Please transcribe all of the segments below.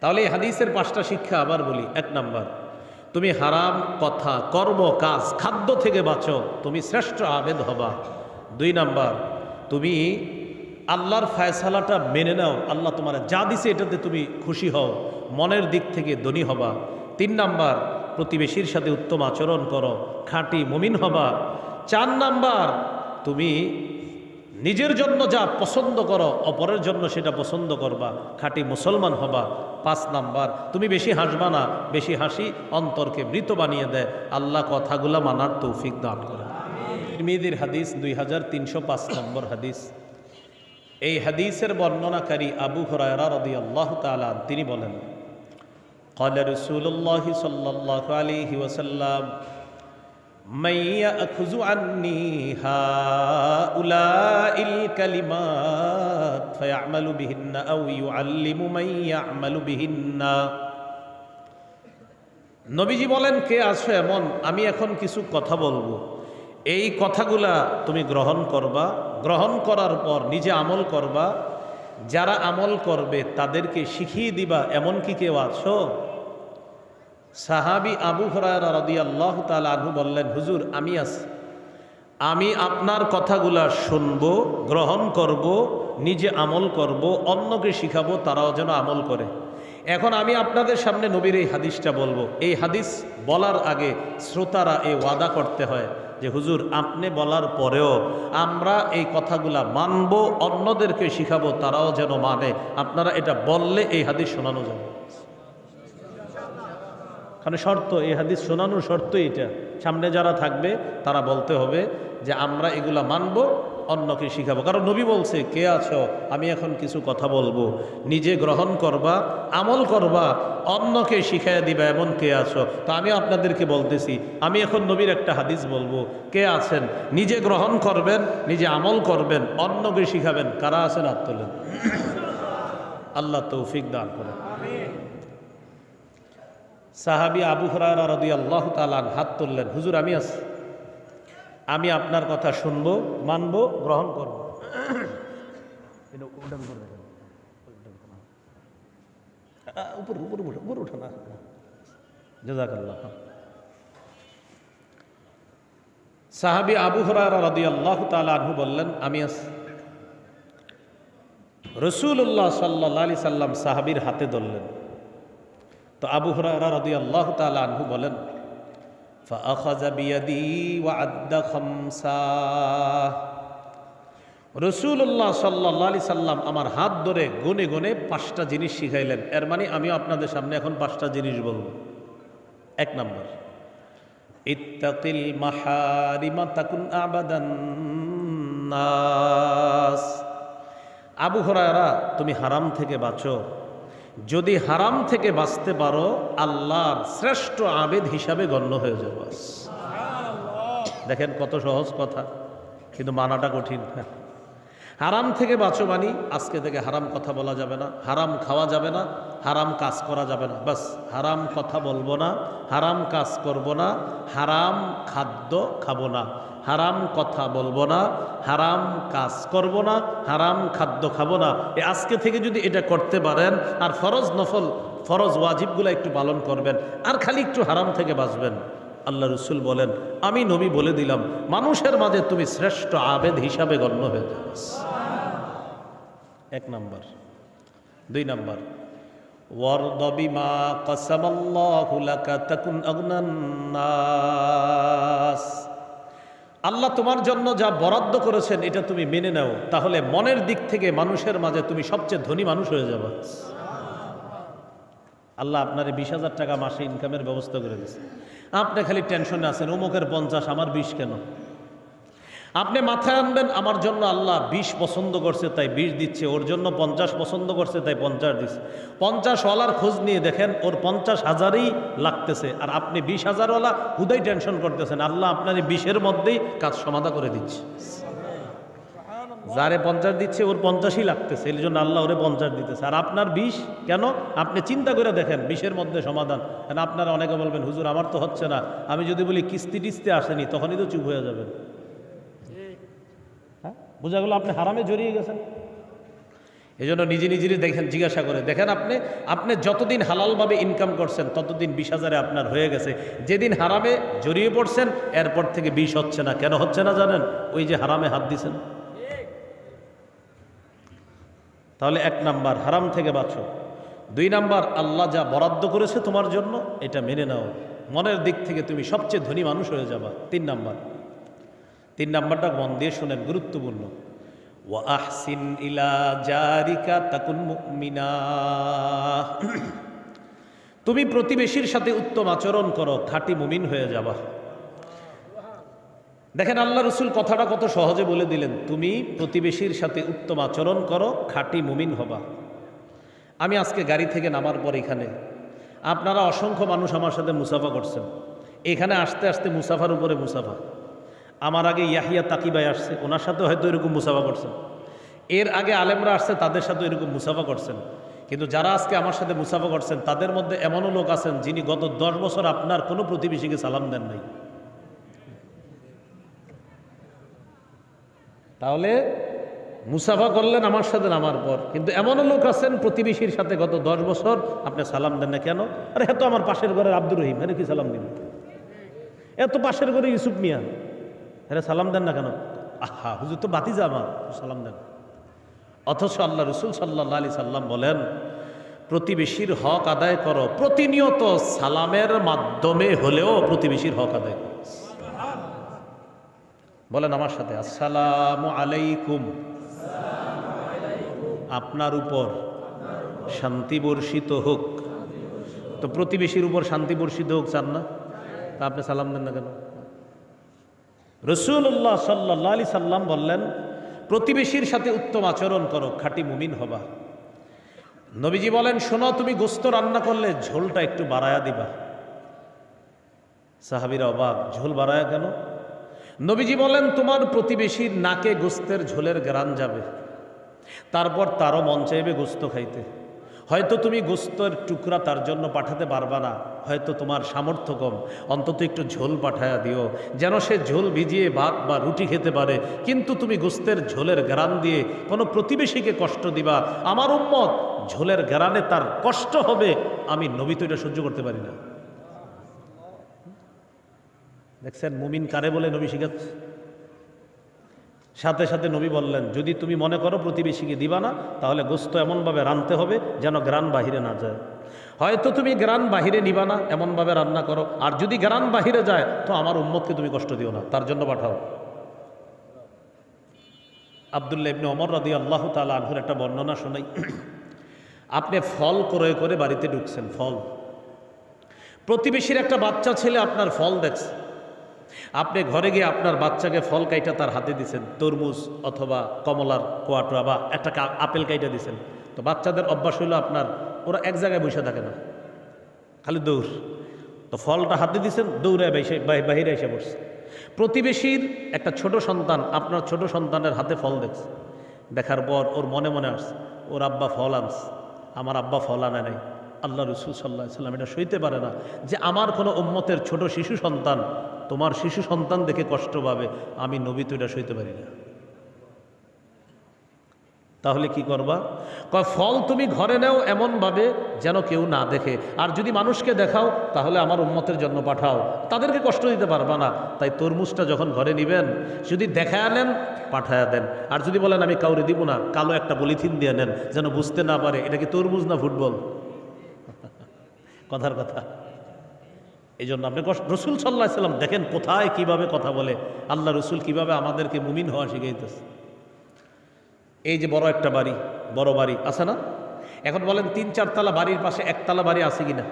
তাহলে এই হাদিসের পাঁচটা শিক্ষা আবার বলি। এক নাম্বার, তুমি হারাম কথা, কর্ম, কাজ, খাদ্য থেকে বাঁচো, তুমি শ্রেষ্ঠ আবেদ হবা। দুই নাম্বার, তুমি আল্লাহর ফায়সালাটা মেনে নাও, আল্লাহ তোমার যা দিছে এটাতে তুমি খুশি হও, মনের দিক থেকে ধনী হবা। তিন নাম্বার, প্রতিবেশীর সাথে উত্তম আচরণ করো, খাঁটি মমিন হবা। চার নাম্বার, তুমি নিজের জন্য যা পছন্দ করো অপরের জন্য সেটা পছন্দ করবা খাঁটি মুসলমান হবা পাঁচ নাম্বার তুমি বেশি হাসবা না বেশি হাসি অন্তরকে মৃত বানিয়ে দেয় আল্লাহ কথাগুলা মানার তৌফিক দান করে মেয়েদের হাদিস দুই হাজার তিনশো পাঁচ নম্বর হাদিস এই হাদিসের বর্ণনাকারী আবু হরায়রা রদি আল্লাহ তালা তিনি বলেন قال رسول الله صلى الله عليه وسلم নবীজি বলেন, কে আসো এমন? আমি এখন কিছু কথা বলব। এই কথাগুলা তুমি গ্রহণ করবা। গ্রহণ করার পর নিজে আমল করবা। যারা আমল করবে তাদেরকে শিখিয়ে দিবা, এমন কি কেউ আছো? সাহাবি আবু হরায়রা রাদিয়াল্লাহ তাআলা আনহু বললেন, হুজুর, আমি আছি। আমি আপনার কথাগুলা শুনব, গ্রহণ করব, নিজে আমল করব, অন্যকে শিখাবো, তারাও যেন আমল করে। এখন আমি আপনাদের সামনে নবীর এই হাদিসটা বলব। এই হাদিস বলার আগে শ্রোতারা এই ওয়াদা করতে হয় যে, হুজুর, আপনি বলার পরেও আমরা এই কথাগুলা মানব, অন্যদেরকে শিখাবো, তারাও যেন মানে। আপনারা এটা বললে এই হাদিস শোনানো যাবে। কারণ শর্ত, এই হাদিস শোনানোর শর্ত এটা। সামনে যারা থাকবে, তারা বলতে হবে যে আমরা এগুলা মানব, অন্যকে শিখাবো। কারণ নবী বলছে, কে আছো? আমি এখন কিছু কথা বলব। নিজে গ্রহণ করবা, আমল করবা, অন্যকে শিখাইয়া দিবা এমন কে আছো? তো আমি আপনাদেরকে বলতেছি, আমি এখন নবীর একটা হাদিস বলব, কে আছেন? নিজে গ্রহণ করবেন, নিজে আমল করবেন, অন্যকে শিখাবেন। কারা আছেন হাত তোলেন? আল্লাহ তৌফিক দান করেন। সাহাবি আবু হরারা আল্লাহ তালান হাত তুললেন, হুজুর, আমি আছি। আমি আপনার কথা শুনব, মানবো, গ্রহণ করব। সাহাবি আবু হরারা রদি আল্লাহ তালু বললেন, আমি আছি। রসুল্লাহ সাল্লা সাল্লাম সাহাবির হাতে ধরলেন। তো আবু হরারা রদি আল্লাহ তালা আনহু বলেন রসুল্লাহ সাল্লি সাল্লাম আমার হাত ধরে গুনে গুনে পাঁচটা জিনিস শিখাইলেন। এর মানে আমিও আপনাদের সামনে এখন পাঁচটা জিনিস বলব। এক নম্বর, ইত্তাকিল মাহারিমা তাকুন আবাদান নাস। আবু হরারা তুমি হারাম থেকে বাঁচো। যদি হারাম থেকে বাঁচতে পারো, আল্লাহর শ্রেষ্ঠ আবেদ হিসাবে গণ্য হয়ে যাব। দেখেন কত সহজ কথা, কিন্তু মানাটা কঠিন। হারাম থেকে বাঁচো মানি, আজকে থেকে হারাম কথা বলা যাবে না, হারাম খাওয়া যাবে না, হারাম কাজ করা যাবে না। বাস, হারাম কথা বলব না, হারাম কাজ করব না, হারাম খাদ্য খাব না। হারাম কথা বলব না, হারাম কাজ করব না, হারাম খাদ্য খাব না। এ আজকে থেকে যদি এটা করতে পারেন, আর ফরজ নফল, ফরজ ওয়াজিবগুলো একটু পালন করবেন, আর খালি একটু হারাম থেকে বাঁচবেন। আল্লাহ রসুল বলেন, আমি নবী বলে দিলাম, মানুষের মাঝে তুমি শ্রেষ্ঠ আবেদ হিসাবে গণ্য হয়ে যাবে এক নাম্বার। দুই নাম্বার। লাকা তাকুন আগনান নাস। আল্লাহ তোমার জন্য যা বরাদ্দ করেছেন, এটা তুমি মেনে নাও। তাহলে মনের দিক থেকে মানুষের মাঝে তুমি সবচেয়ে ধনী মানুষ হয়ে যাবে। আল্লাহ আপনার বিশ হাজার টাকা মাসে ইনকামের ব্যবস্থা করে দিয়েছে আপনি খালি টেনশনে আছেন, অমুকের পঞ্চাশ, আমার বিশ কেন? আপনি মাথায় আনবেন, আমার জন্য আল্লাহ বিশ পছন্দ করছে, তাই বিশ দিচ্ছে, ওর জন্য পঞ্চাশ পছন্দ করছে, তাই পঞ্চাশ দিচ্ছে। পঞ্চাশ ওয়ালার খোঁজ নিয়ে দেখেন, ওর পঞ্চাশ হাজারই লাগতেছে, আর আপনি বিশ হাজারওয়ালা হুদাই টেনশন করতেছেন, আল্লাহ আপনার বিশের মধ্যেই কাজ সমাধা করে দিচ্ছে। যারে পঞ্চাশ দিচ্ছে, ওর পঞ্চাশই লাগতেছে, এই জন্য আল্লাহ ওরে পঞ্চাশ দিতেছে। আর আপনার বিষ কেন? আপনি চিন্তা করে দেখেন বিষের মধ্যে সমাধান। কেন আপনারা অনেকে বলবেন, হুজুর, আমার তো হচ্ছে না। আমি যদি বলি, কিস্তি টিস্তি আসেনি, তখনই তো চুপ হয়ে যাবেন। বোঝা আপনি হারামে জড়িয়ে গেছেন। এই জন্য নিজে নিজেরই দেখেন, জিজ্ঞাসা করে। দেখেন আপনি আপনি যতদিন হালালভাবে ইনকাম করছেন, ততদিন বিশ হাজারে আপনার হয়ে গেছে। যেদিন হারামে জড়িয়ে পড়ছেন, এরপর থেকে বিষ হচ্ছে না। কেন হচ্ছে না জানেন? ওই যে হারামে হাত দিছেন। তাহলে এক নাম্বার, হারাম থেকে বাঁচো। দুই নাম্বার, আল্লাহ যা বরাদ্দ করেছে তোমার জন্য, এটা মেনে নাও। মনের দিক থেকে তুমি সবচেয়ে ধনী মানুষ হয়ে যাবা। তিন নাম্বার তিন নাম্বারটা মন দিয়ে শোনেন, গুরুত্বপূর্ণ। ওয়া আহসিন ইলা জারিকা তাকুন মুমিনা। তুমি প্রতিবেশীর সাথে উত্তম আচরণ করো, খাঁটি মুমিন হয়ে যাবা। দেখেন আল্লাহ রসুল কথাটা কত সহজে বলে দিলেন, তুমি প্রতিবেশীর সাথে উত্তম আচরণ করো, খাঁটি মুমিন হবা। আমি আজকে গাড়ি থেকে নামার পর এখানে, আপনারা অসংখ্য মানুষ আমার সাথে মুসাফা করছেন। এখানে আসতে আসতে মুসাফার উপরে মুসাফা। আমার আগে ইয়াহিয়া তাকিবাই আসছে, ওনার সাথে হয়তো এরকম মুসাফা করছেন। এর আগে আলেমরা আসছে, তাদের সাথে এরকম মুসাফা করছেন। কিন্তু যারা আজকে আমার সাথে মুসাফা করছেন, তাদের মধ্যে এমনও লোক আছেন যিনি গত দশ বছর আপনার কোনো প্রতিবেশীকে সালাম দেন নাই। তাহলে মুসাফা করলেন আমার সাথে নামার পর। কিন্তু এমনও লোক আছেন প্রতিবেশীর সাথে গত দশ বছর আপনি সালাম দেন না কেন? আরে এত আমার পাশের ঘরের আব্দুর রহিম আরে কি সালাম দিন এত পাশের ঘরে ইউসুফ মিয়া। আরে সালাম দেন না কেন? আহা, হুজুর তো বাতিজা আমার সালাম দেন। অথচ আল্লাহ রসুল সাল্লাহ আলি সাল্লাম বলেন, প্রতিবেশীর হক আদায় করো, প্রতিনিয়ত সালামের মাধ্যমে হলেও প্রতিবেশীর হক আদায় করো। বলেন আমার সাথে, আসসালামু আলাইকুম। আপনার উপর শান্তি বর্ষিত হোক। তো প্রতিবেশীর উপর শান্তি বর্ষিত হোক, চান না? তা আপনি সালাম দেন না কেন? রসুল্লাহ সাল্লাহ আলি সাল্লাম বললেন, প্রতিবেশীর সাথে উত্তম আচরণ করো, খাঁটি মুমিন হবা। নবীজি বলেন, শোনো, তুমি গোস্ত রান্না করলে ঝোলটা একটু বাড়ায়া দিবা। সাহাবিরা অবাক, ঝোল বাড়ায়া কেন? নবীজি বলেন, তোমার প্রতিবেশীর নাকে গোস্তের ঝোলের গ্রান যাবে, তারপর তারও মন চাইবে গোস্ত খাইতে। হয়তো তুমি গোস্তের টুকরা তার জন্য পাঠাতে পারবা না, হয়তো তোমার সামর্থ্য কম। অন্তত একটু ঝোল পাঠায়া দিও। যেন সে ঝোল ভিজিয়ে ভাত বা রুটি খেতে পারে। কিন্তু তুমি গোস্তের ঝোলের গ্রান দিয়ে কোনো প্রতিবেশীকে কষ্ট দিবা। আমার উম্মত, ঝোলের গ্রানে তার কষ্ট হবে। আমি নবী তো এটা সহ্য করতে পারি না। দেখছেন, মুমিন কারে বলে নবী শিখাচ্ছে? সাথে সাথে নবী বললেন, যদি তুমি মনে করো প্রতিবেশীকে দিবা না, তাহলে গোস্ত এমনভাবে রানতে হবে যেন গ্রান বাহিরে না যায়। হয়তো তুমি গ্রান বাহিরে নিবা না, এমনভাবে রান্না করো। আর যদি গ্রান বাহিরে যায়, তো আমার উম্মতকে তুমি কষ্ট দিও না, তার জন্য পাঠাও। আবদুল্লাহ ইবনে অমর রাদি আল্লাহ তালা আনহুর একটা বর্ণনা শোনাই। আপনি ফল ক্রয় করে বাড়িতে ঢুকছেন, ফল। প্রতিবেশীর একটা বাচ্চা ছেলে আপনার ফল দেখছে। আপনি ঘরে গিয়ে আপনার বাচ্চাকে ফল কাইটা তার হাতে দিছেন, তরমুজ অথবা কমলার কোয়াটোয়া বা একটা আপেল কাইটা দিছেন। তো বাচ্চাদের অভ্যাস হইল আপনার, ওরা এক জায়গায় বসে থাকে না। খালি দৌড়। তো ফলটা হাতে দিছেন, দৌড়ে বাহিরে এসে পড়ছে প্রতিবেশীর একটা ছোট সন্তান, আপনার ছোট সন্তানের হাতে ফল দেখছে। দেখার পর ওর মনে মনে আসছে, ওর আব্বা ফল আনছে, আমার আব্বা ফল আনে নাই। আল্লাহ রসুল সাল্লাহ সাল্লাম এটা সইতে পারে না যে আমার কোনো উম্মতের ছোট শিশু সন্তান, তোমার শিশু সন্তান দেখে কষ্ট পাবে, আমি নবী তো এটা সইতে পারি না। তাহলে কি করবা? কয়, ফল তুমি ঘরে নেও এমনভাবে যেন কেউ না দেখে। আর যদি মানুষকে দেখাও, তাহলে আমার উন্মতের জন্য পাঠাও। তাদেরকে কষ্ট দিতে পারবা না। তাই তরমুজটা যখন ঘরে নিবেন, যদি দেখায় নেন, পাঠায়া দেন। আর যদি বলেন, আমি কাউরে দিব না, কালো একটা পলিথিন দিয়ে নেন, যেন বুঝতে না পারে, এটা কি তরমুজ না ফুটবল? কথার কথা। এই জন্য আপনি রসুল সাল্লাহ সাল্লাম দেখেন কোথায় কীভাবে কথা বলে, আল্লাহ রসুল কীভাবে আমাদেরকে মুমিন হওয়া শিখাইতেছে। এই যে বড় একটা বাড়ি, বড় বাড়ি, আছে না? এখন বলেন তিন চারতলা বাড়ির পাশে একতলা বাড়ি আছে কি না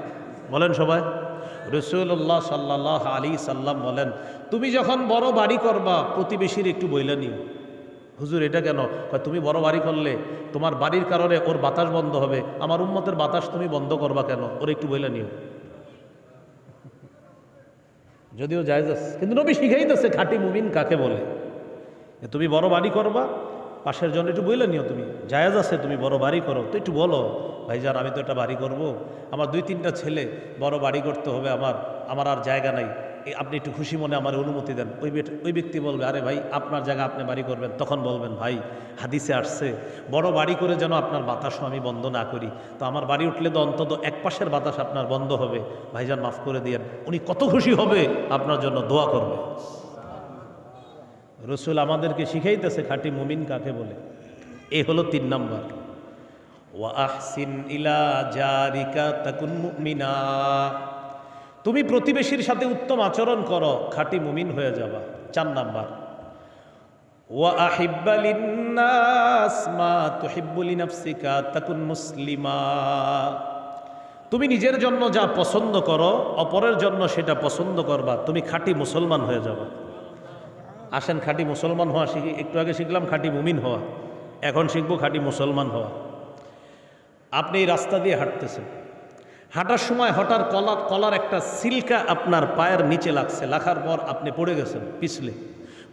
বলেন সবাই। রসুল্লাহ সাল্লাহ আলী সাল্লাম বলেন, তুমি যখন বড় বাড়ি করবা, প্রতিবেশীর একটু বইলে নিও। হুজুর, এটা কেন? তুমি বড় বাড়ি করলে, তোমার বাড়ির কারণে ওর বাতাস বন্ধ হবে, আমার উন্মতের বাতাস তুমি বন্ধ করবা কেন? ওর একটু বইলে নিও। যদিও জায়জ আছে, কিন্তু নবী শিখাইতেছে, খাঁটি মুমিন কাকে বলে? তুমি বড় বাড়ি করবা, পাশের জন্য একটু বইলে নিও তুমি। জায়েজ আছে, তুমি বড় বাড়ি করো। তো একটু বলো ভাই ভাইজান, আমি তো একটা বাড়ি করব। আমার দুই তিনটা ছেলে, বড় বাড়ি করতে হবে আমার আমার আর জায়গা নাই। আপনি একটু খুশি মনে আমার অনুমতি দেন। ওই ওই ব্যক্তি বলবে, আরে ভাই, আপনার জায়গা আপনি বাড়ি করবেন। তখন বলবেন, ভাই, হাদিসে আসছে, বড় বাড়ি করে যেন আপনার বাতাসও আমি বন্ধ না করি। তো আমার বাড়ি উঠলে তো অন্তত এক পাশের বাতাস আপনার বন্ধ হবে। ভাইজান, মাফ করে দিয়েন। উনি কত খুশি হবে, আপনার জন্য দোয়া করবে। রসুল আমাদেরকে শিখাইতেছে, খাঁটি মুমিন কাকে বলে? এ হলো তিন নম্বর। ওয়া আহসিন ইলা জারিকা তাকুন মুমিনা। তুমি প্রতিবেশীর সাথে উত্তম আচরণ করো, খাঁটি মুমিন হয়ে যাবা। চার নাম্বার। মুসলিমা। তুমি নিজের জন্য যা পছন্দ করো, অপরের জন্য সেটা পছন্দ করবা, তুমি খাঁটি মুসলমান হয়ে যাবা। আসেন খাঁটি মুসলমান হওয়া শিখি, একটু আগে শিখলাম খাঁটি মুমিন হওয়া। এখন শিখব খাঁটি মুসলমান হওয়া। আপনি এই রাস্তা দিয়ে হাঁটতেছেন। হাঁটার সময় হঠাৎ কলার কলার একটা সিল্কা আপনার পায়ের নিচে লাগছে, লাখার পর আপনি পড়ে গেছেন, পিছলে।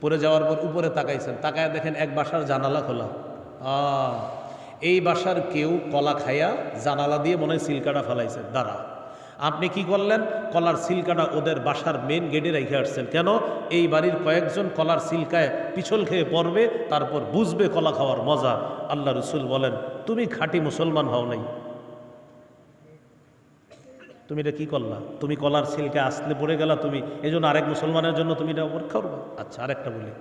পড়ে যাওয়ার পর উপরে তাকাইছেন, তাকায় দেখেন এক বাসার জানালা খোলা। এই বাসার কেউ কলা খাইয়া জানালা দিয়ে মনে হয় সিল্কাটা ফেলাইছে। দাঁড়া, আপনি কি করলেন? কলার সিল্কাটা ওদের বাসার মেন গেটে রেখে আসছেন। কেন? এই বাড়ির কয়েকজন কলার সিল্কায় পিছল খেয়ে পড়বে, তারপর বুঝবে কলা খাওয়ার মজা। আল্লাহ রসুল বলেন, তুমি খাঁটি মুসলমান হও নাই। তুমি এটা কি করলা? তুমি কলার সিলকে আসলে পড়ে গেলা তুমি এই জন্য আরেক মুসলমানের জন্য তুমি এটা অপেক্ষা করবা। আচ্ছা আরেকটা বলি।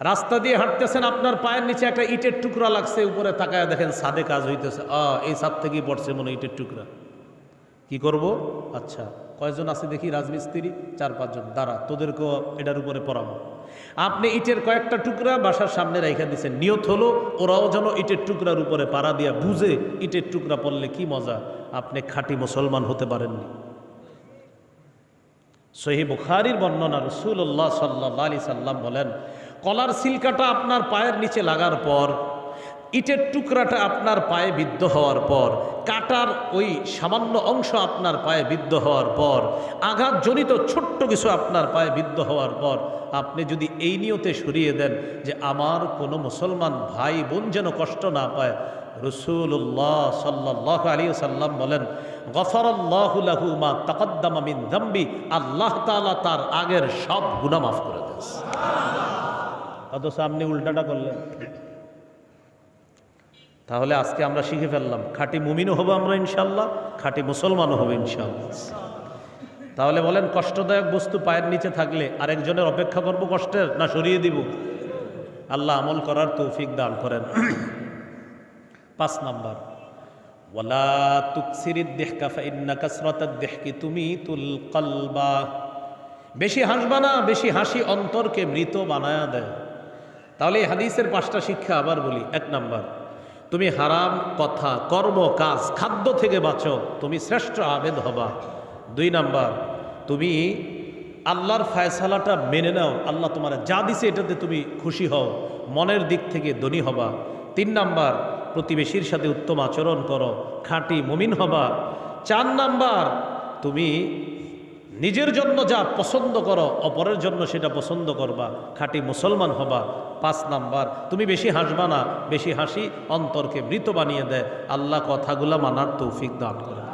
রাস্তা দিয়ে হাঁটতেছেন, আপনার পায়ের নিচে একটা ইটের টুকরা লাগছে, উপরে তাকায় দেখেন সাদে কাজ হইতেছে। আ এই সাদ থেকেই পড়ছে মনে ইটের টুকরা। কি করব? আচ্ছা কয়জন আছে দেখি? রাজমিস্ত্রি, চার, পাঁচজন। দাঁড়া, তোদেরকেও এটার উপরে পড়াবো। আপনি ইটের কয়েকটা টুকরা বাসার সামনে রেখে দিচ্ছেন নিয়ত হলো ওরাও যেন ইটের টুকরার উপরে পাড়া দিয়া বুঝে ইটের টুকরা পড়লে কি মজা? আপনি খাঁটি মুসলমান হতে পারেননি। সহি বুখারির বর্ণনা রসুল্লাহ সাল্লাহ আলি সাল্লাম বলেন, কলার সিলকাটা আপনার পায়ের নিচে লাগার পর ইটের টুকরাটা আপনার পায়ে বিদ্ধ হওয়ার পর, কাটার ওই সামান্য অংশ আপনার পায়ে বিদ্ধ হওয়ার পর, আঘাতজনিত ছোট্ট কিছু আপনার পায়ে বিদ্ধ হওয়ার পর, আপনি যদি এই নিয়তে সরিয়ে দেন যে আমার কোনো মুসলমান ভাই বোন যেন কষ্ট না পায় রসুল্লাহ সাল্লাহ আলী সাল্লাম বলেন গফরল্লাহুলাহু মা তাকদ্দামা মিন দাম্বি আল্লাহ তালা তার আগের সব গুনাহ মাফ করে দেন। অথচ আপনি উল্টাটা করলেন। তাহলে আজকে আমরা শিখে ফেললাম, খাঁটি মুমিনও হব আমরা ইনশাল্লাহ খাঁটি মুসলমানও হবে ইনশাল্লাহ তাহলে বলেন কষ্টদায়ক বস্তু পায়ের নিচে থাকলে আরেকজনের অপেক্ষা করব কষ্টের না সরিয়ে দিব? আল্লাহ আমল করার তৌফিক দান করেন। পাঁচ নাম্বার, ওয়ালা তুকসিরিদ দেহকা ফাইন্না কাসরাতাদ দেহকি তুমি তুল কলবা। বেশি হাসবা না, বেশি হাসি অন্তরকে মৃত বানায়া দেয়। তাহলে এই হাদিসের পাঁচটা শিক্ষা আবার বলি। এক নাম্বার তুমি হারাম কথা, কর্ম, কাজ, খাদ্য থেকে বাঁচো, তুমি শ্রেষ্ঠ আবেদ হবা। দুই নাম্বার, তুমি আল্লাহর ফায়সালাটা মেনে নাও, আল্লাহ তোমার যা দিছে এটাতে তুমি খুশি হও, মনের দিক থেকে ধনী হবা। তিন নাম্বার, প্রতিবেশীর সাথে উত্তম আচরণ করো, খাঁটি মুমিন হবা। চার নাম্বার, তুমি নিজের জন্য যা পছন্দ করো, অপরের জন্য সেটা পছন্দ করবা, খাঁটি মুসলমান হবা। পাঁচ নাম্বার, তুমি বেশি হাসবা না, বেশি হাসি অন্তরকে মৃত বানিয়ে দেয়। আল্লাহ কথাগুলা মানার তৌফিক দান করে